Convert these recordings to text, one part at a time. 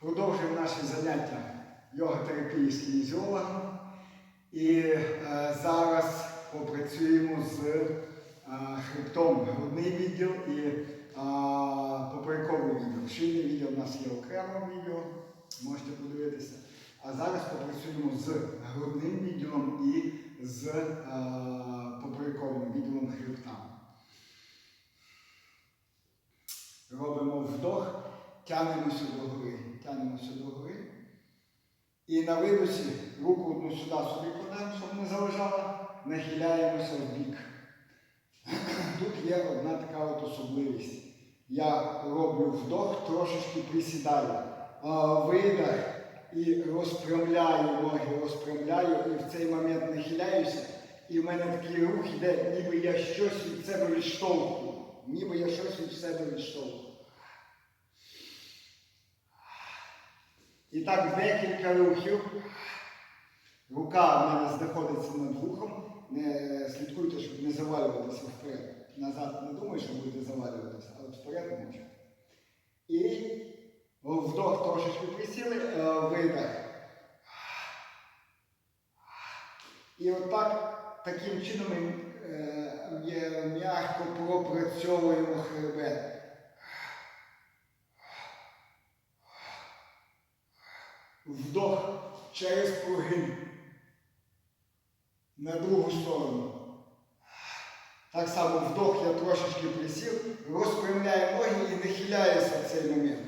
Продовжуємо наші заняття йога-терапії з кінезіологом. І е, зараз попрацюємо з е, хребтом грудний відділ і е, поперековий відділ. Шийний відділ у нас є окремо відео, можете подивитися. А зараз попрацюємо з грудним відділом і з е, поперековим відділом хребта. Робимо вдох, тягнемося догори, тягнемося догори. І на видосі руку одну сюди собі кладемо, щоб не заважала, нахиляємося в бік. Тут є одна така от особливість. Я роблю вдох, трошечки присідаю, а, видох і розпрямляю ноги, розпрямляю, і в цей момент нахиляюся. І в мене такий рух іде, ніби я щось від себе відштовхую. Ніби я щось від себе відштовхую. І так декілька рухів. Рука в мене знаходиться над вухом. Не слідкуйте, щоб не завалюватися вперед. Назад не думаю, що будете завалюватися, але вперед може. І вдох трошечки присіли, е, видох. І отак таким чином ми е, м'яко пропрацьовуємо хребет. Вдох через прогин на другу сторону. Так само вдох я трошечки присів, розпрямляю ноги і нахиляюся в цей момент.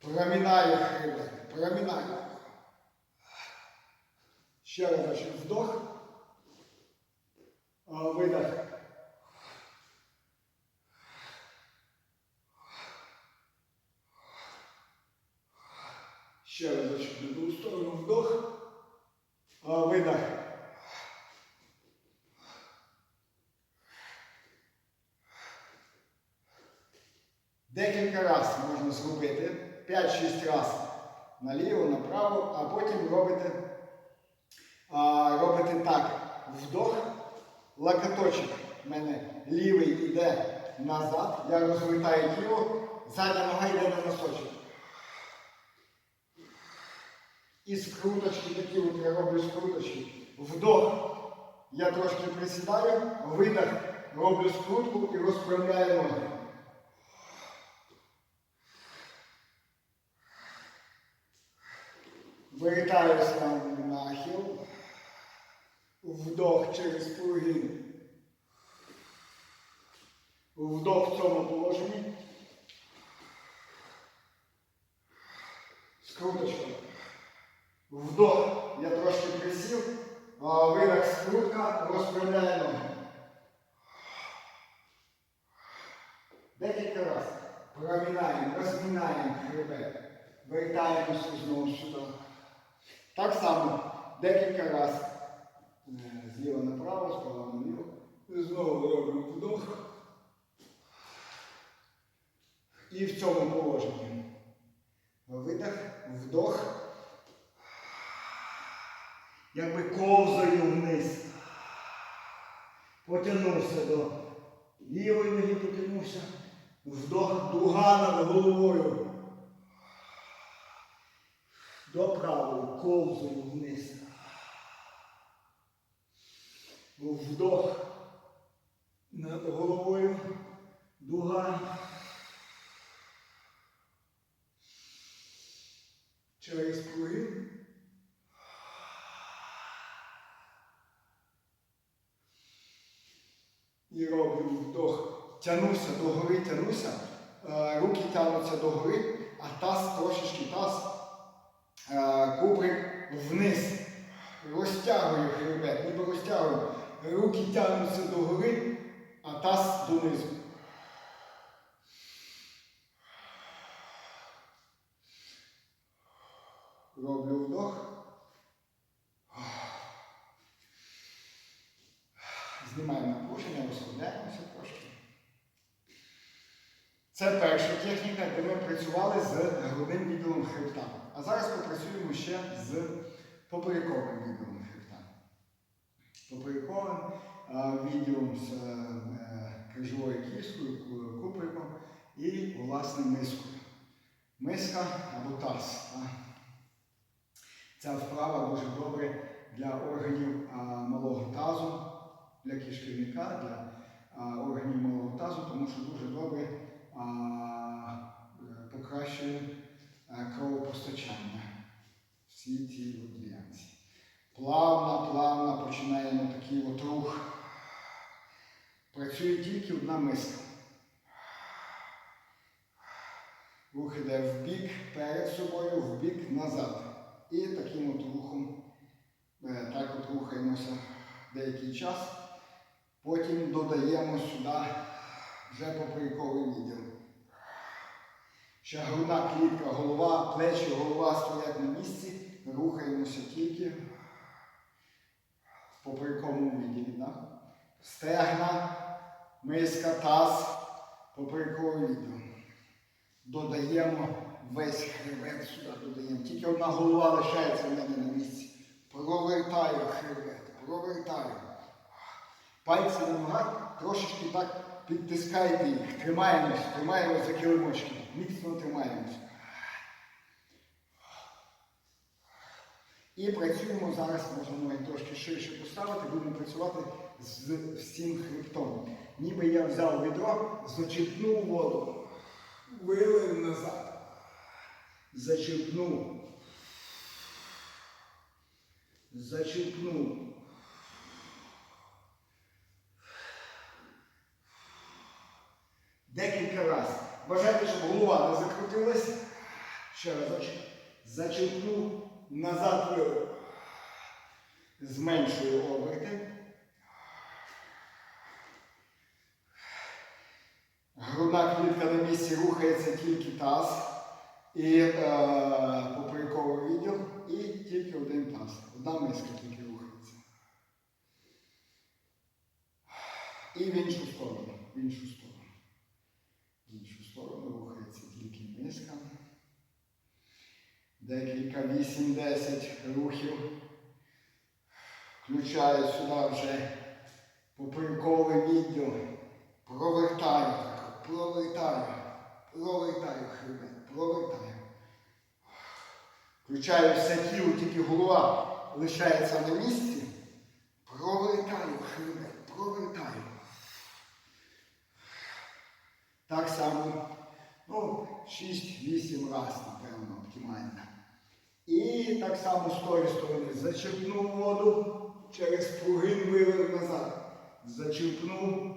Проминаю хребет, проминаю. Ще раз вдох, видох. Ще разочок на другу сторону вдох, а, видох. Декілька разів можна зробити, 5-6 разів наліво, направо, а потім робите, а, робите так. Вдох, локоточок в мене лівий йде назад, я розвертаю тіло, задня нога йде на носочок. І скруточки такі от я роблю скруточки. Вдох. Я трошки присідаю, видох, роблю скрутку і розправляю ноги. Вертаюся на нахил. Вдох через прогин. Вдох в цьому положенні. Скруточка. Вдох, я трошки присів, а видох скрутка, розправляю ноги. Декілька разів. Промінаємо, розмінаємо хребет. Вертаємося знову сюди. Так само декілька разів. Е, Зліва направо, справа наліво. Знову робимо вдох. І в цьому положенні. Видох, вдох якби ковзаю вниз. Потягнувся до лівої ноги, потягнувся. Вдох, дуга над головою. До правої ковзую вниз. Вдох над головою. Дуга. Через прогин. І роблю Тянуся догори, тянуся. Е, Руки тягнуться догори, а таз трошечки таз е, кубрик вниз. Розтягую хребет, ніби розтягую. Руки тягнуться догори, а таз донизу. Роблю вдох. Це перша техніка, де ми працювали з грудним відділом хребта. А зараз попрацюємо ще з поперековим відділом хребта. Поперековим відділом з е, крижовою кісткою, ку- куприком і власне мискою. Миска або таз. Ця вправа дуже добре для органів малого тазу, для кишківника, для органів малого тазу, тому що дуже добре покращує е, кровопостачання всі ці от ділянці. Плавно, плавно починаємо такий от рух. Працює тільки одна миска. Рух іде бік перед собою, в бік назад. І таким от рухом е, так от рухаємося деякий час. Потім додаємо сюди вже поперековий відділ. Ще грудна клітка, голова, плечі, голова стоять на місці. Рухаємося тільки в поперековому відділі. Да? Стегна, миска, таз, поперековий відділ. Додаємо весь хребет сюди додаємо. Тільки одна голова лишається в мене на місці. Провертаю хребет, провертаю. Пальці на ногах трошечки так підтискайте їх. Тримаємось, тримаємось за килимочки. Міцно тримаємось. І працюємо зараз, можна ноги трошки ширше поставити, будемо працювати з всім хребтом. Ніби я взяв відро, зачерпнув воду, вилив назад, зачерпнув, зачерпнув. Декілька разів. Бажайте, щоб голова не закрутилась. Ще разочок. Зачерпнув, назад вилив. Зменшую оберти. Грудна клітка на місці рухається тільки таз і е, поперековий відділ, і тільки один таз. Одна миска тільки рухається. І в іншу сторону. В іншу сторону. В іншу сторону рухається тільки миска. Декілька 8-10 рухів. Включаю сюди вже поперековий відділ. Провертаю провертаю, провертаю хребет, провертаю. Включаю все тіло, тільки голова лишається на місці. Провертаю хребет, провертаю. Так само, ну, 6-8 разів, напевно, оптимально. І так само з тої сторони зачерпнув воду, через прогин вилив назад. Зачерпнув.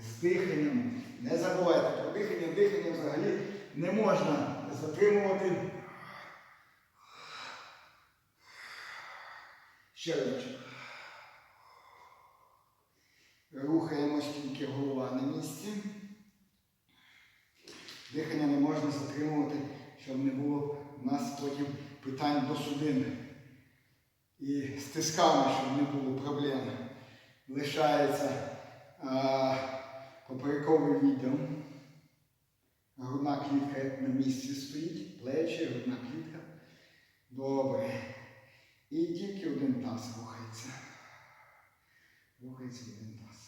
З диханням. Не забувайте про дихання. Дихання взагалі не можна затримувати. Ще разочок. Рухаємось тільки голова на місці. Дихання не можна затримувати, щоб не було в нас потім питань до судин. І з тисками, щоб не було проблем. Лишається а, поперековий відділ. Грудна клітка на місці стоїть, плечі, грудна клітка. Добре. І тільки один таз рухається. Рухається один таз.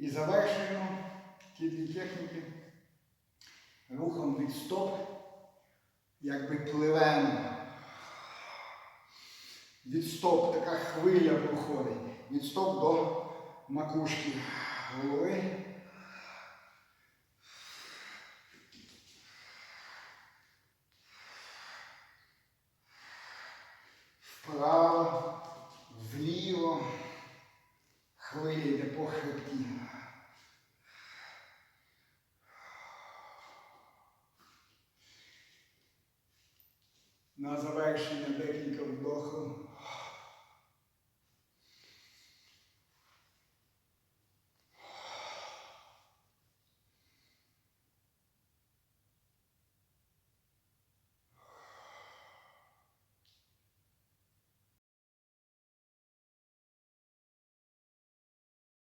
І завершуємо ті дві техніки рухом від стоп, якби пливемо. Від стоп така хвиля проходить. Від стоп до макушки голови. На завершення декілька вдохів.